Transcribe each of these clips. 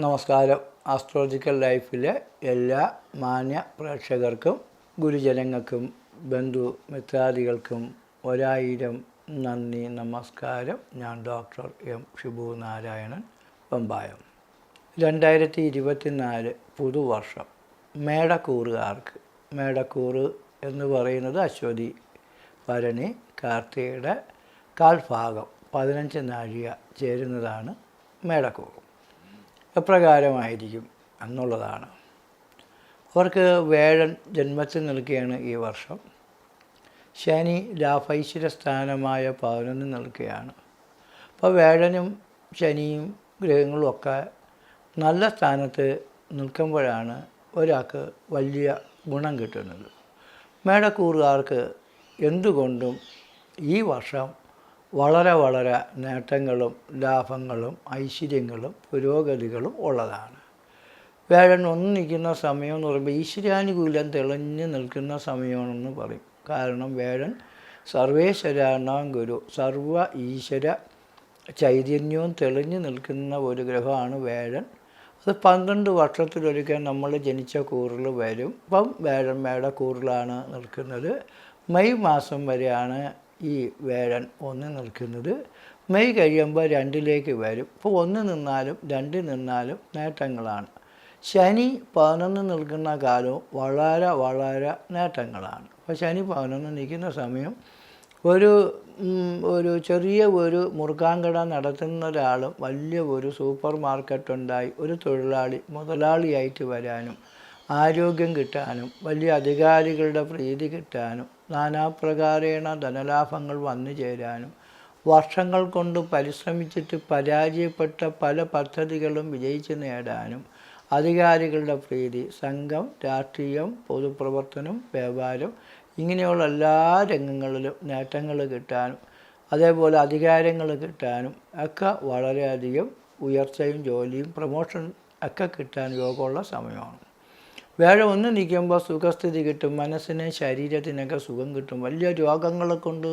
നമസ്കാരം. ആസ്ട്രോളജിക്കൽ ലൈഫിലെ എല്ലാ മാന്യ പ്രേക്ഷകർക്കും ഗുരുജനങ്ങൾക്കും ബന്ധു മിത്രാദികൾക്കും ഒരായിരം നന്ദി നമസ്കാരം. ഞാൻ ഡോക്ടർ എം ഷിബു നാരായണൻ പമ്പായം. രണ്ടായിരത്തി ഇരുപത്തിനാല് പുതുവർഷം. മേടക്കൂറുകാർക്ക്. മേടക്കൂറ് എന്ന് പറയുന്നത് അശ്വതി ഭരണി കാർത്തികയുടെ കാൽഭാഗം. പതിനഞ്ച് നാഴിക ചേരുന്നതാണ് മേടക്കൂറ്. എപ്രകാരമായിരിക്കും എന്നുള്ളതാണ്. അവർക്ക് വേഴൻ ജന്മത്തിൽ നിൽക്കുകയാണ് ഈ വർഷം. ശനി ലാഭൈശ്വര സ്ഥാനമായ പതിനൊന്ന് നിൽക്കുകയാണ്. അപ്പോൾ വേഴനും ശനിയും ഗ്രഹങ്ങളും ഒക്കെ നല്ല സ്ഥാനത്ത് നിൽക്കുമ്പോഴാണ് ഒരാൾക്ക് വലിയ ഗുണം കിട്ടുന്നത്. മേടക്കൂറുകാർക്ക് എന്തുകൊണ്ടും ഈ വർഷം വളരെ വളരെ നേട്ടങ്ങളും ലാഭങ്ങളും ഐശ്വര്യങ്ങളും പുരോഗതികളും ഉള്ളതാണ്. വേഴൻ ഒന്ന് നിൽക്കുന്ന സമയം എന്ന് പറയുമ്പോൾ ഈശ്വരാനുകൂലം തെളിഞ്ഞു നിൽക്കുന്ന സമയമാണെന്ന് പറയും. കാരണം വേഴൻ സർവേശ്വരാണാം ഗുരു. സർവ ഈശ്വര ചൈതന്യവും തെളിഞ്ഞു നിൽക്കുന്ന ഒരു ഗ്രഹമാണ് വേഴൻ അത് പന്ത്രണ്ട് വർഷത്തിലൊരിക്കൽ നമ്മൾ ജനിച്ച കൂറിൽ വരും. ഇപ്പം വേഴൻ മേട കൂറിലാണ് നിൽക്കുന്നത്. മെയ് മാസം വരെയാണ് ഈ വേഴൻ ഒന്ന് നിൽക്കുന്നത്. മെയ് കഴിയുമ്പോൾ രണ്ടിലേക്ക് വരും. ഇപ്പോൾ ഒന്ന് നിന്നാലും രണ്ട് നിന്നാലും നേട്ടങ്ങളാണ്. ശനി പതിനൊന്ന് നിൽക്കുന്ന കാലവും വളരെ വളരെ നേട്ടങ്ങളാണ്. അപ്പോൾ ശനി പതിനൊന്ന് നിൽക്കുന്ന സമയം ഒരു ഒരു ചെറിയ ഒരു മുറുക്കാൻകട നടത്തുന്ന ഒരാളും വലിയ ഒരു സൂപ്പർ മാർക്കറ്റ് ഉണ്ടായി ഒരു തൊഴിലാളി മുതലാളിയായിട്ട് വരാനും ആരോഗ്യം കിട്ടാനും വലിയ അധികാരികളുടെ പ്രീതി കിട്ടാനും നാനാപ്രകാരേണ ധനലാഭങ്ങൾ വന്നു ചേരാനും വർഷങ്ങൾ കൊണ്ട് പരിശ്രമിച്ചിട്ട് പരാജയപ്പെട്ട പല പദ്ധതികളും വിജയിച്ച് നേടാനും അധികാരികളുടെ പ്രീതി സംഘം രാഷ്ട്രീയം പൊതുപ്രവർത്തനം വ്യാപാരം ഇങ്ങനെയുള്ള എല്ലാ രംഗങ്ങളിലും നേട്ടങ്ങൾ കിട്ടാനും അതേപോലെ അധികാരങ്ങൾ കിട്ടാനും ഒക്കെ വളരെയധികം ഉയർച്ചയും ജോലിയും പ്രൊമോഷൻ ഒക്കെ കിട്ടാൻ യോഗമുള്ള സമയമാണ്. വേഴ ഒന്ന് നിൽക്കുമ്പോൾ സുഖസ്ഥിതി കിട്ടും മനസ്സിന് ശരീരത്തിനൊക്കെ സുഖം കിട്ടും. വലിയ രോഗങ്ങളെ കൊണ്ട്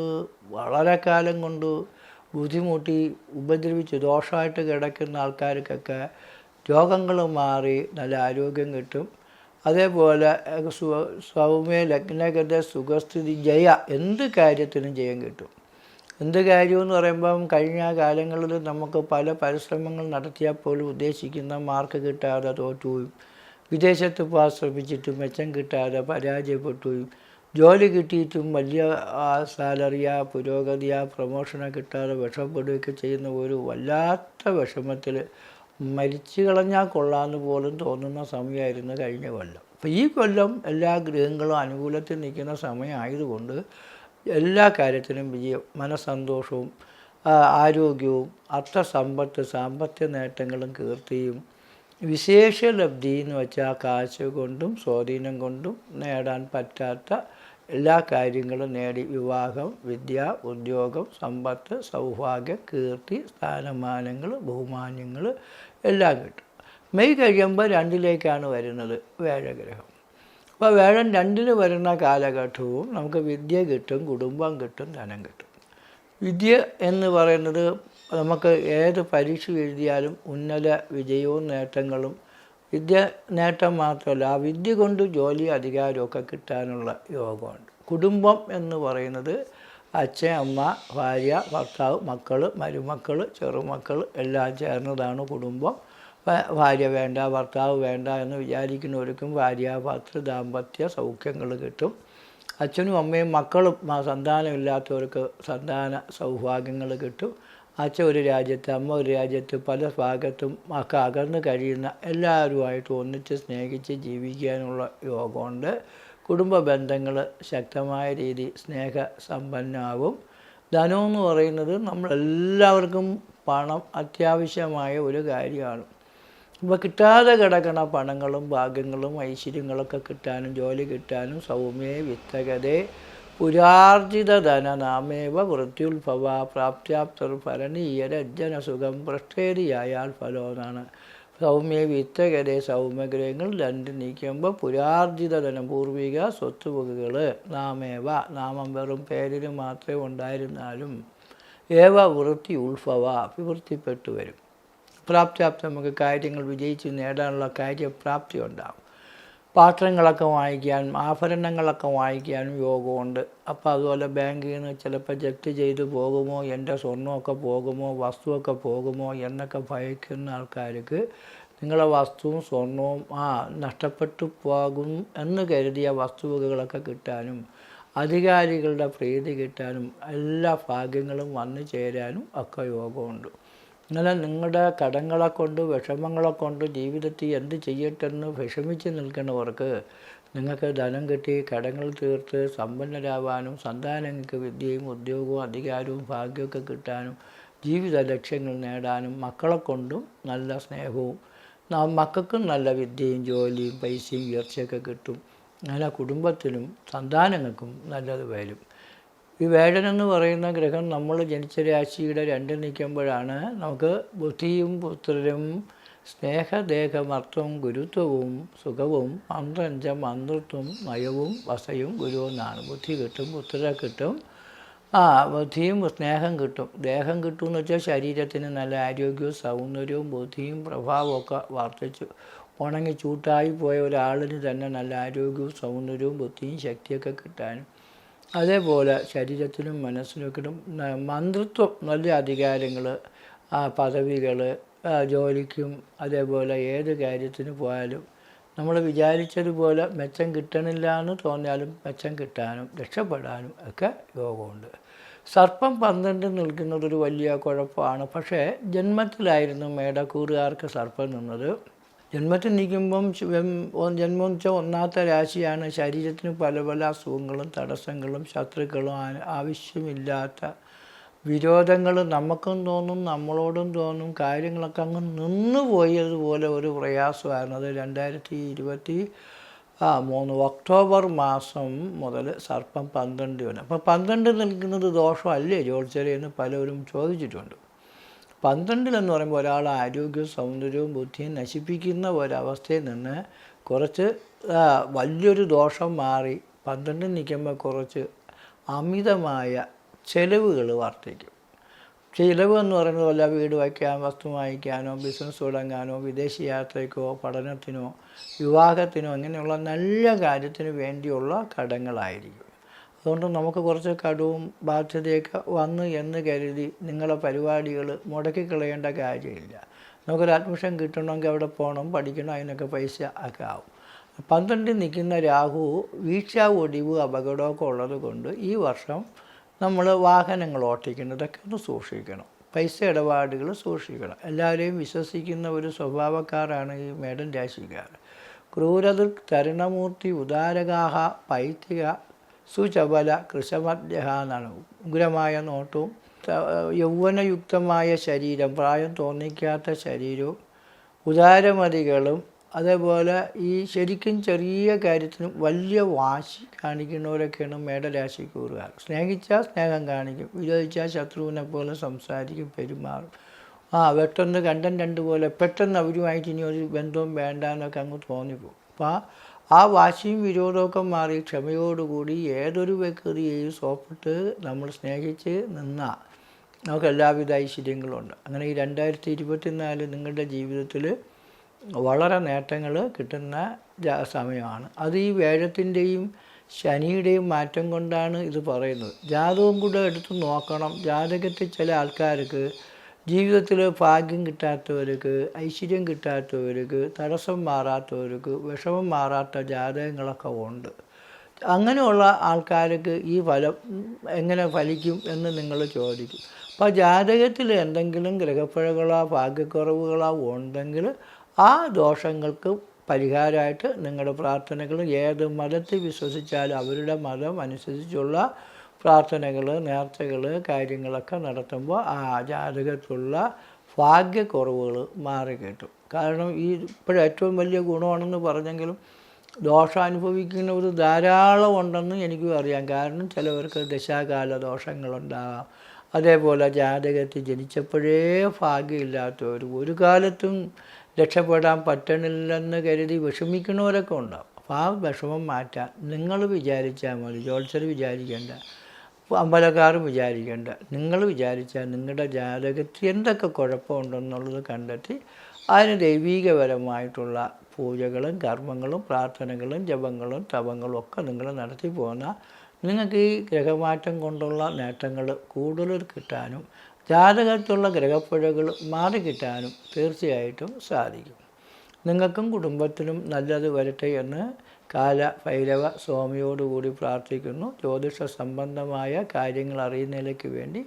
വളരെ കാലം കൊണ്ട് ബുദ്ധിമുട്ടി ഉപദ്രവിച്ച് ദോഷമായിട്ട് കിടക്കുന്ന ആൾക്കാർക്കൊക്കെ രോഗങ്ങൾ മാറി നല്ല ആരോഗ്യം കിട്ടും. അതേപോലെ സൗമ്യ ലഗ്നഗത സുഖസ്ഥിതി ജയ എന്ത് കാര്യത്തിനും ജയം കിട്ടും. എന്ത് കാര്യമെന്ന് പറയുമ്പം കഴിഞ്ഞ കാലങ്ങളിൽ നമുക്ക് പല പരിശ്രമങ്ങൾ നടത്തിയാൽ പോലും ഉദ്ദേശിക്കുന്ന മാർക്ക് കിട്ടാതെ തോറ്റുപോയും വിദേശത്ത് പോകാൻ ശ്രമിച്ചിട്ടും മെച്ചം കിട്ടാതെ പരാജയപ്പെട്ടുകയും ജോലി കിട്ടിയിട്ടും വലിയ ആ സാലറിയാ പുരോഗതിയാ പ്രൊമോഷനോ കിട്ടാതെ വിഷപ്പെടുകയൊക്കെ ചെയ്യുന്ന ഒരു വല്ലാത്ത വിഷമത്തിൽ മരിച്ചു കളഞ്ഞാൽ കൊള്ളാമെന്ന് പോലും തോന്നുന്ന സമയമായിരുന്നു കഴിഞ്ഞ കൊല്ലം. അപ്പോൾ ഈ കൊല്ലം എല്ലാ ഗ്രഹങ്ങളും അനുകൂലത്തിൽ നിൽക്കുന്ന സമയമായതുകൊണ്ട് എല്ലാ കാര്യത്തിനും വിജയം മനസ്സന്തോഷവും ആരോഗ്യവും അർത്ഥസമ്പത്ത് സാമ്പത്തിക നേട്ടങ്ങളും കീർത്തിയും വിശേഷ ലബ്ധി എന്ന് വെച്ചാൽ കാശ് കൊണ്ടും സ്വാധീനം കൊണ്ടും നേടാൻ പറ്റാത്ത എല്ലാ കാര്യങ്ങളും നേടി. വിവാഹം വിദ്യ ഉദ്യോഗം സമ്പത്ത് സൗഭാഗ്യം കീർത്തി സ്ഥാനമാനങ്ങൾ ബഹുമാന്യങ്ങൾ എല്ലാം കിട്ടും. മെയ് കഴിയുമ്പോൾ രണ്ടിലേക്കാണ് വരുന്നത് വേഴഗ്രഹം അപ്പോൾ വേഴൻ രണ്ടിന് വരുന്ന കാലഘട്ടവും നമുക്ക് വിദ്യ കിട്ടും കുടുംബം കിട്ടും ധനം കിട്ടും. വിദ്യ എന്ന് പറയുന്നത് നമുക്ക് ഏത് പരീക്ഷ എഴുതിയാലും ഉന്നത വിജയവും നേട്ടങ്ങളും വിദ്യ നേട്ടം മാത്രമല്ല ആ വിദ്യ കൊണ്ട് ജോലി അധികാരമൊക്കെ കിട്ടാനുള്ള യോഗമുണ്ട്. കുടുംബം എന്ന് പറയുന്നത് അച്ഛൻ അമ്മ ഭാര്യ ഭർത്താവ് മക്കൾ മരുമക്കൾ ചെറുമക്കൾ എല്ലാം ചേർന്നതാണ് കുടുംബം. ഭാര്യ വേണ്ട ഭർത്താവ് വേണ്ട എന്ന് വിചാരിക്കുന്നവർക്കും ഭാര്യ ഭർത്തൃ ദാമ്പത്യ സൗഖ്യങ്ങൾ കിട്ടും. അച്ഛനും അമ്മയും മക്കളും സന്താനമില്ലാത്തവർക്ക് സന്താന സൗഭാഗ്യങ്ങൾ കിട്ടും. അച്ഛൻ ഒരു രാജ്യത്ത് അമ്മ ഒരു രാജ്യത്ത് പല ഭാഗത്തും ഒക്കെ അകന്ന് കഴിയുന്ന എല്ലാവരുമായിട്ട് ഒന്നിച്ച് സ്നേഹിച്ച് ജീവിക്കാനുള്ള യോഗമുണ്ട്. കുടുംബ ബന്ധങ്ങൾ ശക്തമായ രീതി സ്നേഹ സമ്പന്നാവും. ധനം എന്ന് പറയുന്നത് നമ്മളെല്ലാവർക്കും പണം അത്യാവശ്യമായ ഒരു കാര്യമാണ്. അപ്പോൾ കിട്ടാതെ കിടക്കണ പണങ്ങളും ഭാഗ്യങ്ങളും ഐശ്വര്യങ്ങളൊക്കെ കിട്ടാനും ജോലി കിട്ടാനും സൗമ്യേ വിത്തകതേ പുരാർജിത ധന നാമേവ വൃത്യുത്ഭവ പ്രാപ്ത്യാപ്തർ ഭരണീയരജ്ജന സുഖം പൃഷ്ഠേരിയായാൽ ഫലമെന്നാണ് സൗമ്യ വിത്തകരെ സൗമ്യഗ്രഹങ്ങൾ രണ്ട് നീക്കുമ്പോൾ പുരാർജിത ധനം പൂർവിക സ്വത്തുവകകൾ നാമേവ. നാമം വെറും പേരിന് മാത്രമേ ഉണ്ടായിരുന്നാലും ഏവ വൃത്തി ഉത്ഭവ വിവൃത്തിപ്പെട്ടു വരും. പ്രാപ്തിയാപ്തി നമുക്ക് കാര്യങ്ങൾ വിജയിച്ച് നേടാനുള്ള കാര്യപ്രാപ്തി ഉണ്ടാകും പാത്രങ്ങളൊക്കെ വാങ്ങിക്കാനും ആഭരണങ്ങളൊക്കെ വാങ്ങിക്കാനും യോഗമുണ്ട്. അപ്പോൾ അതുപോലെ ബാങ്കിൽ നിന്ന് ചിലപ്പോൾ ജപ്തി ചെയ്ത് പോകുമോ എന്റെ സ്വർണമൊക്കെ പോകുമോ വസ്തുവൊക്കെ പോകുമോ എന്നൊക്കെ ഭയക്കുന്ന ആൾക്കാർക്ക് നിങ്ങളെ വസ്തുവും സ്വർണവും ആ നഷ്ടപ്പെട്ടു പോകും എന്ന് കരുതിയ വസ്തുവകകളൊക്കെ കിട്ടാനും അധികാരികളുടെ പ്രീതി കിട്ടാനും എല്ലാ ഭാഗ്യങ്ങളും വന്നു ചേരാനും ഒക്കെ യോഗമുണ്ട്. ഇങ്ങനെ നിങ്ങളുടെ കടങ്ങളെ കൊണ്ട് വിഷമങ്ങളെ കൊണ്ട് ജീവിതത്തിൽ എന്ത് ചെയ്യട്ടെന്ന് വിഷമിച്ച് നിൽക്കുന്നവർക്ക് നിങ്ങൾക്ക് ധനം കിട്ടി കടങ്ങൾ തീർത്ത് സമ്പന്നരാവാനും സന്താനങ്ങൾക്ക് വിദ്യയും ഉദ്യോഗവും അധികാരവും ഭാഗ്യമൊക്കെ കിട്ടാനും ജീവിത ലക്ഷ്യങ്ങൾ നേടാനും മക്കളെ കൊണ്ടും നല്ല സ്നേഹവും മക്കൾക്കും നല്ല വിദ്യയും ജോലിയും പൈസയും ഉയർച്ചയൊക്കെ കിട്ടും. അങ്ങനെ കുടുംബത്തിനും സന്താനങ്ങൾക്കും നല്ലത് വരും. ഈ വേടൻ എന്ന് പറയുന്ന ഗ്രഹം നമ്മൾ ജനിച്ച രാശിയുടെ രണ്ടിൽ നിൽക്കുമ്പോഴാണ് നമുക്ക് ബുദ്ധിയും പുത്രരും സ്നേഹദേഹമർത്ഥവും ഗുരുത്വവും സുഖവും മന്ത്രഞ്ച മന്ത്രത്വം നയവും വസയും ഗുരുവെന്നാണ് ബുദ്ധി കിട്ടും പുത്രരെ കിട്ടും. ആ ബുദ്ധിയും സ്നേഹം കിട്ടും. ദേഹം കിട്ടും എന്ന് വെച്ചാൽ ശരീരത്തിന് നല്ല ആരോഗ്യവും സൗന്ദര്യവും ബുദ്ധിയും പ്രഭാവവും ഒക്കെ വർദ്ധിച്ചു. ഉണങ്ങി ചൂട്ടായി പോയ ഒരാളിന് തന്നെ നല്ല ആരോഗ്യവും സൗന്ദര്യവും ബുദ്ധിയും ശക്തിയൊക്കെ കിട്ടാനും. അതേപോലെ ശരീരത്തിലും ന- മന്ത്രിത്വം നല്ല അധികാരങ്ങൾ പദവികൾ ജോലിക്കും അതേപോലെ ഏത് കാര്യത്തിന് പോയാലും നമ്മൾ വിചാരിച്ചതുപോലെ മെച്ചം കിട്ടണില്ല എന്ന് തോന്നിയാലും മെച്ചം കിട്ടാനും രക്ഷപ്പെടാനും ഒക്കെ യോഗമുണ്ട്. സർപ്പം പന്ത്രണ്ട് നിൽക്കുന്നത് ഒരു വലിയ കുഴപ്പമാണ്. പക്ഷേ ജന്മത്തിലായിരുന്നു മേടക്കൂറുകാർക്ക് സർപ്പം നിന്നത്. ജന്മത്തിൽ നിൽക്കുമ്പം ജന്മിച്ച ഒന്നാമത്തെ രാശിയാണ്. ശരീരത്തിന് പല പല അസുഖങ്ങളും തടസ്സങ്ങളും ശത്രുക്കളും ആവശ്യമില്ലാത്ത വിരോധങ്ങൾ നമുക്കും തോന്നും നമ്മളോടും തോന്നും കാര്യങ്ങളൊക്കെ അങ്ങ് നിന്ന് പോയതുപോലെ ഒരു പ്രയാസമായിരുന്നു. അത് രണ്ടായിരത്തി ഇരുപത്തി ആ മൂന്ന് ഒക്ടോബർ മാസം മുതൽ സർപ്പം പന്ത്രണ്ട് വരെ അപ്പോൾ പന്ത്രണ്ട് നിൽക്കുന്നത് ദോഷമല്ലേ? ജോത്സരെ എന്ന് പലരും ചോദിച്ചിട്ടുണ്ട്. പന്ത്രണ്ടിലെന്ന് പറയുമ്പോൾ ഒരാൾ ആരോഗ്യവും സൗന്ദര്യവും ബുദ്ധിയും നശിപ്പിക്കുന്ന ഒരവസ്ഥയിൽ നിന്ന് കുറച്ച് വലിയൊരു ദോഷം മാറി പന്ത്രണ്ടിൽ നിൽക്കുമ്പോൾ കുറച്ച് അമിതമായ ചെലവുകൾ വർദ്ധിക്കും. ചിലവ് എന്ന് പറയുന്നത് വല്ല വീട് വയ്ക്കാൻ വസ്തു വാങ്ങിക്കാനോ ബിസിനസ് തുടങ്ങാനോ വിദേശ യാത്രയ്ക്കോ പഠനത്തിനോ വിവാഹത്തിനോ അങ്ങനെയുള്ള നല്ല കാര്യത്തിന് വേണ്ടിയുള്ള കടങ്ങളായിരിക്കും. അതുകൊണ്ട് നമുക്ക് കുറച്ച് കടവും ബാധ്യതയൊക്കെ വന്നു എന്ന് കരുതി നിങ്ങളെ പരിപാടികൾ മുടക്കിക്കളയേണ്ട കാര്യമില്ല. നമുക്കൊരു അഡ്മിഷൻ കിട്ടണമെങ്കിൽ അവിടെ പോകണം പഠിക്കണം അതിനൊക്കെ പൈസ ഒക്കെ ആവും. പന്ത്രണ്ടിൽ നിൽക്കുന്ന രാഹു വീഴ്ച ഒടിവ് അപകടമൊക്കെ ഉള്ളത് കൊണ്ട് ഈ വർഷം നമ്മൾ വാഹനങ്ങൾ ഓട്ടിക്കുന്നതൊക്കെ ഒന്ന് സൂക്ഷിക്കണം. പൈസ ഇടപാടുകൾ സൂക്ഷിക്കണം. എല്ലാവരെയും വിശ്വസിക്കുന്ന ഒരു സ്വഭാവക്കാരാണ് ഈ മേഡൻ രാശിക്കാർ ക്രൂരതിർ തരുണമൂർത്തി ഉദാരകാഹ പൈത്തിക സുചപല കൃഷമദ്യഹ എന്നാണ്. ഉഗ്രമായ നോട്ടവും യൗവനയുക്തമായ ശരീരം പ്രായം തോന്നിക്കാത്ത ശരീരവും ഉദാരമതികളും അതേപോലെ ഈ ശരിക്കും ചെറിയ കാര്യത്തിനും വലിയ വാശി കാണിക്കുന്നവരൊക്കെയാണ് മേടരാശിക്കൂറുകാർ സ്നേഹിച്ചാൽ സ്നേഹം കാണിക്കും വിരോധിച്ചാൽ ശത്രുവിനെ പോലെ സംസാരിക്കും പെരുമാറും. ആ പെട്ടെന്ന് കണ്ടൻ രണ്ട് പോലെ പെട്ടെന്ന് അവരുമായിട്ട് ഇനി ഒരു ബന്ധവും വേണ്ട എന്നൊക്കെ അങ്ങ് തോന്നിപ്പോകും. അപ്പോൾ ആ ആ വാശിയും വിരോധമൊക്കെ മാറി ക്ഷമയോടുകൂടി ഏതൊരു വ്യക്തിയെയും സോപ്പിട്ട് നമ്മൾ സ്നേഹിച്ച് നിന്നാൽ നമുക്ക് എല്ലാവിധ ഐശ്വര്യങ്ങളുണ്ട്. അങ്ങനെ ഈ രണ്ടായിരത്തി ഇരുപത്തിനാല് നിങ്ങളുടെ ജീവിതത്തിൽ വളരെ നേട്ടങ്ങൾ കിട്ടുന്ന സമയമാണ്. അത് ഈ വേഴത്തിന്റെയും ശനിയുടെയും മാറ്റം കൊണ്ടാണ് ഇത് പറയുന്നത്. ജാതകം കൂടെ എടുത്ത് നോക്കണം. ജാതകത്തിൽ ചില ആൾക്കാർക്ക് ജീവിതത്തിൽ ഭാഗ്യം കിട്ടാത്തവർക്ക് ഐശ്വര്യം കിട്ടാത്തവർക്ക് തടസ്സം മാറാത്തവർക്ക് വിഷമം മാറാത്ത ജാതകങ്ങളൊക്കെ ഉണ്ട്. അങ്ങനെയുള്ള ആൾക്കാർക്ക് ഈ ഫലം എങ്ങനെ ഫലിക്കും എന്ന് നിങ്ങൾ ചോദിക്കും. അപ്പോൾ ജാതകത്തിൽ എന്തെങ്കിലും ഗ്രഹപ്പിഴകളോ ഭാഗ്യക്കുറവുകളോ ഉണ്ടെങ്കിൽ ആ ദോഷങ്ങൾക്ക് പരിഹാരമായിട്ട് നിങ്ങളുടെ പ്രാർത്ഥനകൾ ഏത് മതത്തിൽ വിശ്വസിച്ചാലും അവരുടെ മതം അനുസരിച്ചുള്ള പ്രാർത്ഥനകൾ നേർച്ചകൾ കാര്യങ്ങളൊക്കെ നടത്തുമ്പോൾ ആ ജാതകത്തിലുള്ള ഭാഗ്യക്കുറവുകൾ മാറി കിട്ടും. കാരണം ഈ ഇപ്പോഴും ഏറ്റവും വലിയ ഗുണമാണെന്ന് പറഞ്ഞെങ്കിലും ദോഷം അനുഭവിക്കുന്നവർ ധാരാളം ഉണ്ടെന്ന് എനിക്കും അറിയാം. കാരണം ചിലവർക്ക് ദശാകാല ദോഷങ്ങളുണ്ടാകാം അതേപോലെ ജാതകത്തിൽ ജനിച്ചപ്പോഴേ ഭാഗ്യമില്ലാത്തവർ ഒരു കാലത്തും രക്ഷപ്പെടാൻ പറ്റണില്ലെന്ന് കരുതി വിഷമിക്കുന്നവരൊക്കെ ഉണ്ടാവും. അപ്പോൾ ആ വിഷമം മാറ്റാൻ നിങ്ങൾ വിചാരിച്ചാൽ മതി. ജോത്സർ വിചാരിക്കേണ്ട. അമ്പലക്കാർ വിചാരിക്കേണ്ട. നിങ്ങൾ വിചാരിച്ചാൽ നിങ്ങളുടെ ജാതകത്തിൽ എന്തൊക്കെ കുഴപ്പമുണ്ടെന്നുള്ളത് കണ്ടെത്തി അതിന് ദൈവീകപരമായിട്ടുള്ള പൂജകളും കർമ്മങ്ങളും പ്രാർത്ഥനകളും ജപങ്ങളും തപങ്ങളും ഒക്കെ നിങ്ങൾ നടത്തി പോന്നാൽ നിങ്ങൾക്ക് ഈ ഗ്രഹമാറ്റം കൊണ്ടുള്ള നേട്ടങ്ങൾ കൂടുതൽ കിട്ടാനും ജാതകത്തിലുള്ള ഗ്രഹപ്പുഴകൾ മാറിക്കിട്ടാനും തീർച്ചയായിട്ടും സാധിക്കും. നിങ്ങൾക്കും കുടുംബത്തിനും നല്ലത് വരട്ടെ എന്ന് കാല ഭൈരവ സ്വാമിയോടുകൂടി പ്രാർത്ഥിക്കുന്നു. ജ്യോതിഷ സംബന്ധമായ കാര്യങ്ങൾ അറിയുന്നതിലേക്ക് വേണ്ടി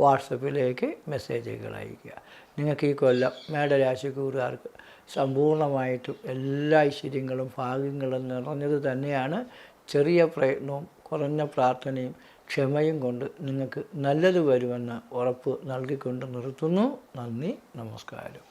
വാട്സപ്പിലേക്ക് മെസ്സേജുകൾ അയയ്ക്കുക. നിങ്ങൾക്ക് ഈ കൊല്ലം മേടരാശിക്കൂറുകാർക്ക് സമ്പൂർണമായിട്ടും എല്ലാ ഐശ്വര്യങ്ങളും ഭാഗ്യങ്ങളും നിറഞ്ഞത് തന്നെയാണ്. ചെറിയ പ്രയത്നവും കുറഞ്ഞ പ്രാർത്ഥനയും ക്ഷമയും കൊണ്ട് നിങ്ങൾക്ക് നല്ലത് വരുമെന്ന് ഉറപ്പ് നൽകിക്കൊണ്ട് നിർത്തുന്നു. നന്ദി നമസ്കാരം.